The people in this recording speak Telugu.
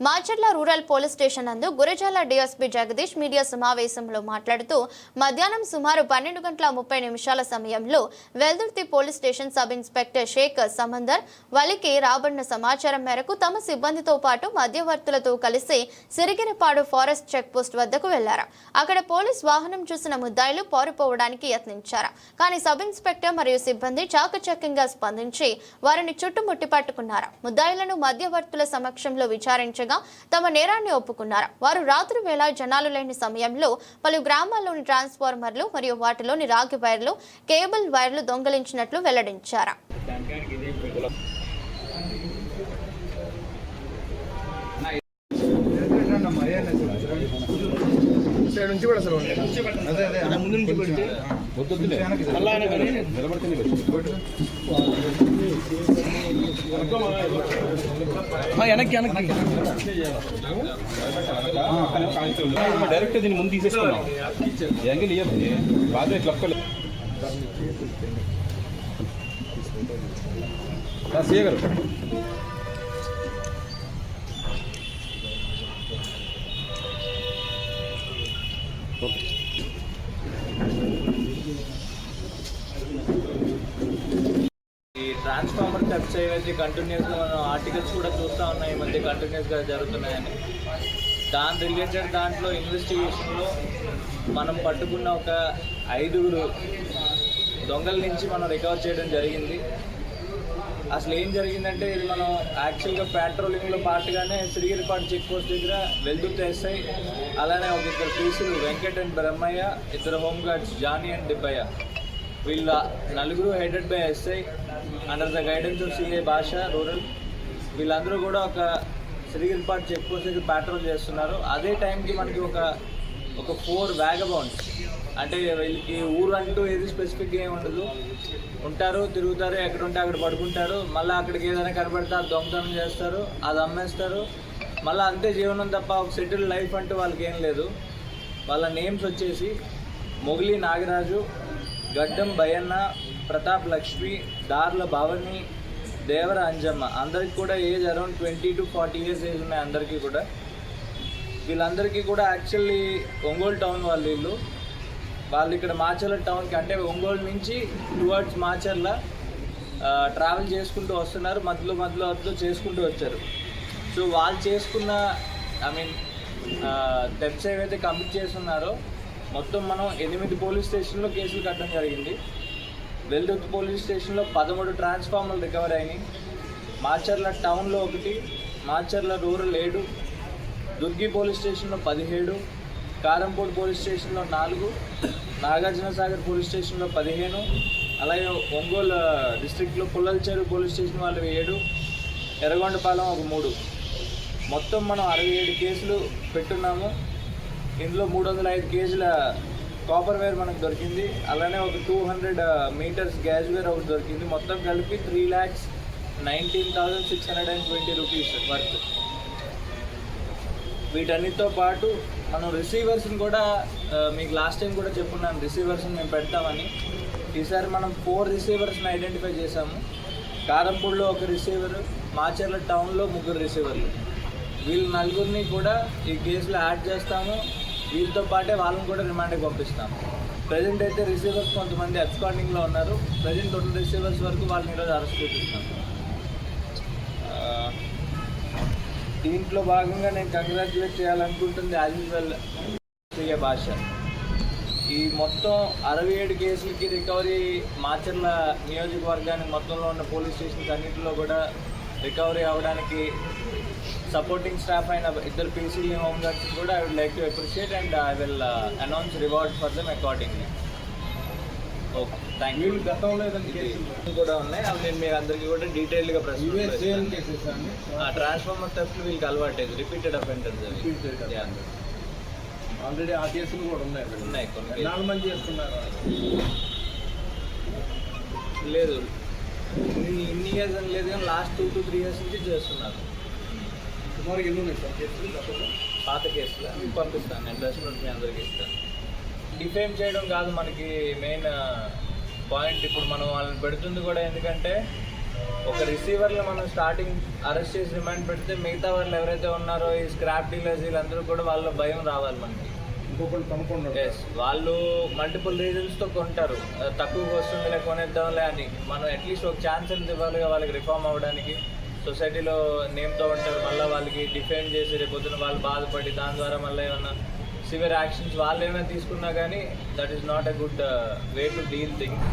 మాచర్ల రూరల్ పోలీస్ స్టేషన్ నందు గురజాల డీఎస్పీ జగదీష్ మీడియా సమావేశంలో మాట్లాడుతూ మధ్యాహ్నం సుమారు పన్నెండు గంటల ముప్పై నిమిషాల సమయంలో Veldurthi police station sub inspector Shaik Samandar వలికి రాబడిన సమాచారం మేరకు తమ సిబ్బందితో పాటు మధ్యవర్తులతో కలిసి సిరిగిరిపాడు ఫారెస్ట్ చెక్పోస్ట్ వద్దకు వెళ్ళారు. అక్కడ పోలీస్ వాహనం చూసిన ముద్దాయిలు పారిపోవడానికి యత్నించారు. కానీ సబ్ ఇన్స్పెక్టర్ మరియు సిబ్బంది చాకచక్యంగా స్పందించి వారిని చుట్టుముట్టి పట్టుకున్నారు. ముద్దాయిలను మధ్యవర్తుల సమక్షంలో విచారించగా తమ నేరాన్ని ఒప్పుకున్నారు. వారు రాత్రి వేళ జనాలు లేని సమయంలో పలు గ్రామాల్లోని ట్రాన్స్ఫార్మర్లు మరియు వాటిలోని రాగి వైర్లు కేబుల్ వైర్లు దొంగలించినట్లు వెల్లడించారు. సైడ్ నుంచి కూడా అసలు అదే అదే ముందు నుంచి పెడితే వెనక్కి వెనక్కి. డైరెక్ట్ దీన్ని ముందు తీసేసుకున్నాం యాంగిల్ బాగా ఇట్లా చేయగలరు ట్రాన్స్ఫార్మర్ టచ్ అనేది కంటిన్యూస్గా మనం ఆర్టికల్స్ కూడా చూస్తూ ఉన్నాయి. ఈ మధ్య కంటిన్యూస్గా జరుగుతున్నాయని. దాని రిలేటెడ్ దాంట్లో ఇన్వెస్టిగేషన్లో మనం పట్టుకున్న ఒక ఐదుగురు దొంగల నుంచి మనం రికవర్ చేయడం జరిగింది. అసలు ఏం జరిగిందంటే ఇది మనం యాక్చువల్గా పెట్రోలింగ్లో పాటుగానే సిరిగిరిపాటు చెక్ పోస్ట్ దగ్గర వెల్దుర్తి ఎస్ఐ అలానే ఒక ఇద్దరు పీసులు వెంకట్ అండ్ బ్రహ్మయ్య ఇద్దరు home guards Jani and Dibbayya వీళ్ళ నలుగురు headed by SI under the guidance of CA Basha rural వీళ్ళందరూ కూడా ఒక సిరిగిరిపాటు చెక్ పోస్ట్ దగ్గర పెట్రోల్ చేస్తున్నారు. అదే టైంకి మనకి ఒక ఒక ఫోర్ వ్యాగబౌండ్స్ అంటే వీళ్ళకి ఊరు అంటూ ఏది స్పెసిఫిక్గా ఏమి ఉండదు. ఉంటారు తిరుగుతారు ఎక్కడ ఉంటే అక్కడ పడుకుంటారు. మళ్ళీ అక్కడికి ఏదైనా కనబడితే అది దొంగతనం చేస్తారు అది అమ్మేస్తారు. మళ్ళీ అంతే జీవనం తప్ప ఒక సెటిల్ లైఫ్ అంటూ వాళ్ళకి ఏం లేదు. వాళ్ళ నేమ్స్ వచ్చేసి మొగిలి నాగరాజు గడ్డం భయన్న ప్రతాప్ లక్ష్మి దార్ల భావని దేవర అంజమ్మ. అందరికి కూడా age around twenty to forty years age ఉన్నాయి అందరికీ కూడా. వీళ్ళందరికీ కూడా యాక్చువల్లీ ఒంగోలు టౌన్ వాళ్ళు వీళ్ళు. వాళ్ళు ఇక్కడ మాచర్ల టౌన్కి అంటే ఒంగోలు నుంచి టువర్డ్స్ మాచర్ల ట్రావెల్ చేసుకుంటూ వస్తున్నారు. మధ్యలో మధ్యలో మధ్యలో చేసుకుంటూ వచ్చారు. సో వాళ్ళు చేసుకున్న ఐ మీన్ టెప్స్ ఏవైతే కంప్లీట్ చేస్తున్నారో మొత్తం మనం ఎనిమిది పోలీస్ స్టేషన్లో కేసులు కట్టడం జరిగింది. వెల్దుర్తి పోలీస్ స్టేషన్లో పదమూడు ట్రాన్స్ఫార్మర్లు రికవర్ అయినాయి. మాచర్ల టౌన్లో ఒకటి మాచర్ల రూరల్ ఏడు దుర్గి పోలీస్ స్టేషన్లో పదిహేడు కారంపూడి పోలీస్ స్టేషన్లో నాలుగు నాగార్జున సాగర్ పోలీస్ స్టేషన్లో పదిహేను అలాగే ఒంగోలు డిస్టిక్లో పుల్లలచేరు పోలీస్ స్టేషన్ వాళ్ళు ఏడు ఎర్రగొండపాలెం ఒక మూడు. మొత్తం మనం అరవై ఏడు కేసులు పెట్టున్నాము. ఇందులో మూడు వందల ఐదు కేజీల కాపర్ వేర్ మనకు దొరికింది. అలానే ఒక two hundred metres gas wire ఒకటి దొరికింది. మొత్తం కలిపి three lakhs nineteen thousand six hundred and twenty rupees worth వీటన్నిటితో పాటు మనం రిసీవర్స్ని కూడా మీకు లాస్ట్ టైం కూడా చెప్పున్నాను. రిసీవర్స్ని మేము పెడతామని. ఈసారి మనం ఫోర్ రిసీవర్స్ని ఐడెంటిఫై చేశాము. కారంపూడిలో ఒక రిసీవర్ మాచర్ల టౌన్లో ముగ్గురు రిసీవర్లు వీళ్ళు నలుగురిని కూడా ఈ కేసులో యాడ్ చేస్తాము. వీళ్ళతో పాటే వాళ్ళని కూడా రిమాండ్కి పంపిస్తాం. ప్రజెంట్ అయితే రిసీవర్స్ కొంతమంది అబ్స్కాండింగ్లో ఉన్నారు. ప్రజెంట్ ఉన్న రిసీవర్స్ వరకు వాళ్ళని ఈరోజు అరెస్ట్ చేపిస్తాం. దీంట్లో భాగంగా నేను కంగ్రాచులేట్ చేయాలనుకుంటుంది యాజ్ యూజువల్ ప్రియ భాష. ఈ మొత్తం అరవై ఏడు కేసులకి రికవరీ మాచర్ల నియోజకవర్గానికి మొత్తంలో ఉన్న పోలీస్ స్టేషన్స్ అన్నింటిలో కూడా రికవరీ అవ్వడానికి సపోర్టింగ్ స్టాఫ్ అయిన ఇద్దరు పీసీలీ హోమ్ గార్డ్స్ కూడా I would like to appreciate and I will announce reward for them accordingly okay thank you గతంలో కూడా ఉన్నాయి. అవి నేను మీ అందరికీ కూడా డీటెయిల్గా ప్రశ్న ట్రాన్స్ఫార్మర్ థెఫ్ట్ వీళ్ళకి అలవాటేది రిపీటెడ్ అఫెండర్స్ అవి. ఆల్రెడీ ఆ కేసులు కూడా ఉన్నాయి. ఉన్నాయి కొన్ని నాలుగు మంది చేస్తున్నారు. లేదు. ఇన్ని ఇయర్స్ అని లేదు కానీ last two to three years నుంచి చేస్తున్నారు. సుమారు ఎన్ని ఉన్నాయి సార్? కేసులు గతంలో పాత కేసులు? మీకు పంపిస్తాను నేను రెస్టారెంట్ మీ అందరికి ఇస్తాను. డిఫేమ్ చేయడం కాదు మనకి మెయిన్ పాయింట్ ఇప్పుడు మనం వాళ్ళని పెడుతుంది కూడా ఎందుకంటే ఒక రిసీవర్ని మనం స్టార్టింగ్ అరెస్ట్ చేసి రిమాండ్ పెడితే మిగతా వాళ్ళు ఎవరైతే ఉన్నారో ఈ స్క్రాప్ డీలర్స్ వీళ్ళందరూ కూడా వాళ్ళ భయం రావాలి మనకి. ఇంకొకళ్ళు కనుక్కున్నారు వాళ్ళు మల్టిపుల్ రీజన్స్తో కొంటారు. తక్కువ వస్తుందిలే కొనేద్దాంలే అని. మనం అట్లీస్ట్ ఒక ఛాన్స్ ఇవ్వాలి వాళ్ళకి రిఫార్మ్ అవ్వడానికి. సొసైటీలో నేమ్తో ఉంటారు. మళ్ళీ వాళ్ళకి డిఫెండ్ చేసి రేపు పొద్దున వాళ్ళు బాధపడి దాని ద్వారా మళ్ళీ ఏమన్నా సివియర్ యాక్షన్స్ వాళ్ళు ఏమైనా తీసుకున్నా కానీ that is not a good way to deal things